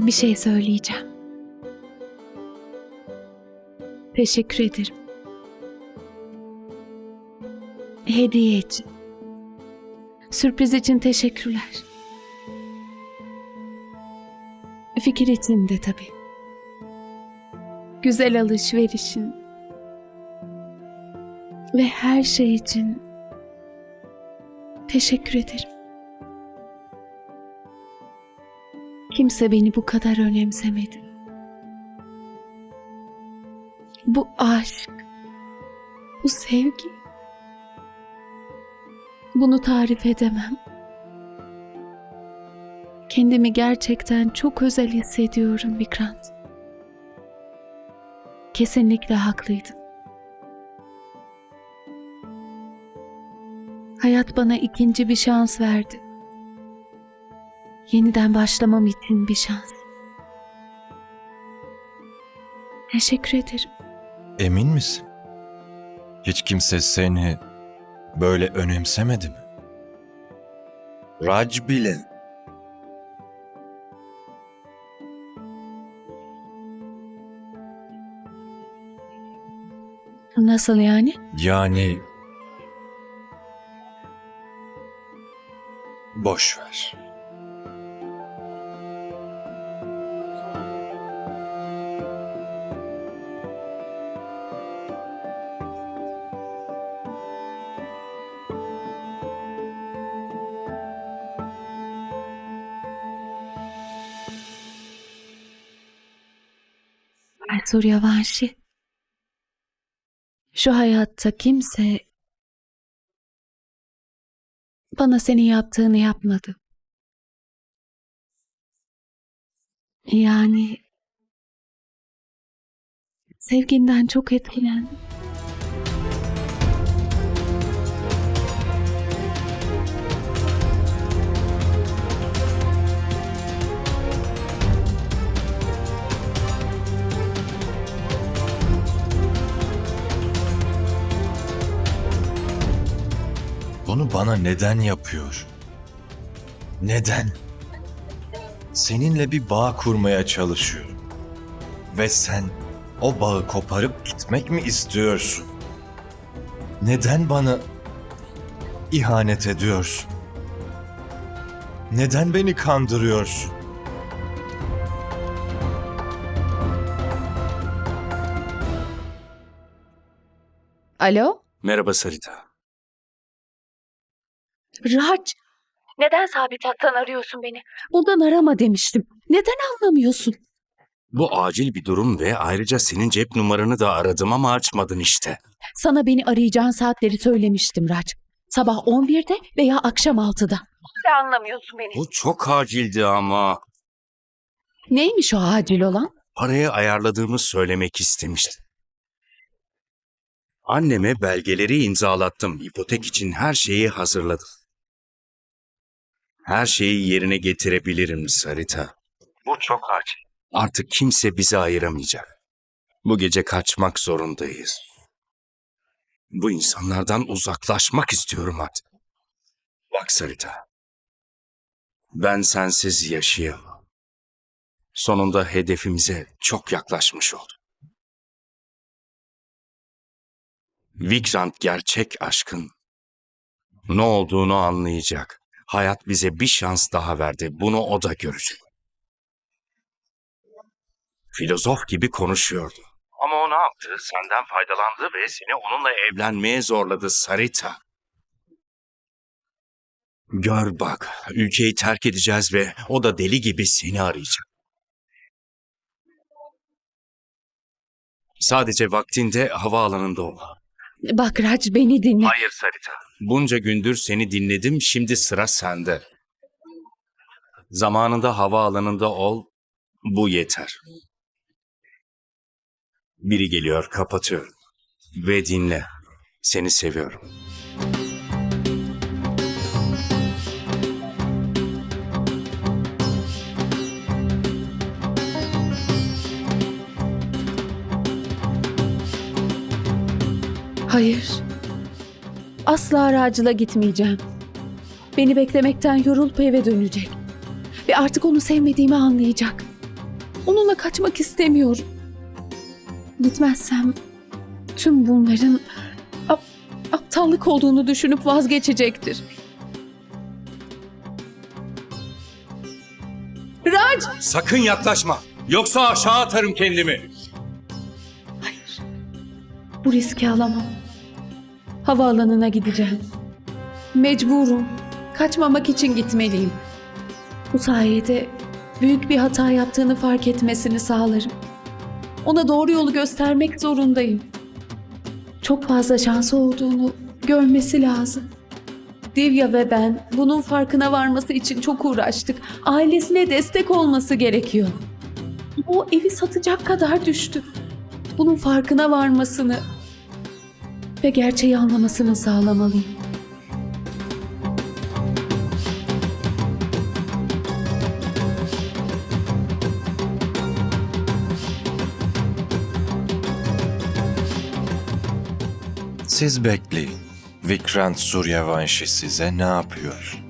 Bir şey söyleyeceğim. Teşekkür ederim. Hediye için. Sürpriz için teşekkürler. Fikir için de tabii. Güzel alışverişin ve her şey için teşekkür ederim. Kimse beni bu kadar önemsemedi. Bu aşk, bu sevgi. Bunu tarif edemem. Kendimi gerçekten çok özel hissediyorum Vikrant. Kesinlikle haklıydın. Hayat bana ikinci bir şans verdi. Yeniden başlamam için bir şans. Teşekkür ederim. Emin misin? Hiç kimse seni böyle önemsemedi mi? Raj bile. Nasıl yani? Yani... Boş ver. Ay Suryavanşi. Şu hayatta kimse bana senin yaptığını yapmadı. Yani sevginden çok etkilendim. Bunu bana neden yapıyor? Neden? Seninle bir bağ kurmaya çalışıyorum. Ve sen o bağı koparıp gitmek mi istiyorsun? Neden bana ihanet ediyorsun? Neden beni kandırıyorsun? Alo? Merhaba Sarita. Raç! Neden sabit hattan arıyorsun beni? Buradan arama demiştim. Neden anlamıyorsun? Bu acil bir durum ve ayrıca senin cep numaranı da aradım ama açmadın işte. Sana beni arayacağın saatleri söylemiştim Raç. Sabah 11'de veya akşam 6'da. Ne anlamıyorsun beni? Bu çok acildi ama. Neymiş o acil olan? Parayı ayarladığımı söylemek istemiştim. Anneme belgeleri imzalattım. İpotek için her şeyi hazırladım. Her şeyi yerine getirebilirim Sarita. Bu çok acil. Artık kimse bizi ayıramayacak. Bu gece kaçmak zorundayız. Bu insanlardan uzaklaşmak istiyorum artık. Bak Sarita. Ben sensiz yaşayamam. Sonunda hedefimize çok yaklaşmış olduk. Vikrant gerçek aşkın ne olduğunu anlayacak. Hayat bize bir şans daha verdi. Bunu o da görecek. Filozof gibi konuşuyordu. Ama o ne yaptı? Senden faydalandı ve seni onunla evlenmeye zorladı Sarita. Gör bak, ülkeyi terk edeceğiz ve o da deli gibi seni arayacak. Sadece vaktinde havaalanında ol. Bak Raç beni dinle. Hayır Sarita. Bunca gündür seni dinledim, şimdi sıra sende. Zamanında havaalanında ol, bu yeter. Biri geliyor, kapatıyorum. Ve dinle, seni seviyorum. Hayır. Asla aracıla gitmeyeceğim. Beni beklemekten yorulup eve dönecek. Ve artık onu sevmediğimi anlayacak. Onunla kaçmak istemiyorum. Gitmezsem tüm bunların ap- aptallık olduğunu düşünüp vazgeçecektir. Raj! Sakın yaklaşma. Yoksa aşağı atarım kendimi. Hayır. Bu riski alamam. Havaalanına gideceğim. Mecburum. Kaçmamak için gitmeliyim. Bu sayede büyük bir hata yaptığını fark etmesini sağlarım. Ona doğru yolu göstermek zorundayım. Çok fazla şansı olduğunu görmesi lazım. Divya ve ben bunun farkına varması için çok uğraştık. Ailesine destek olması gerekiyor. O evi satacak kadar düştü. Bunun farkına varmasını ve gerçeği anlamasını sağlamalıyım. Siz bekleyin. Vikrant Suryavanshi size ne yapıyor?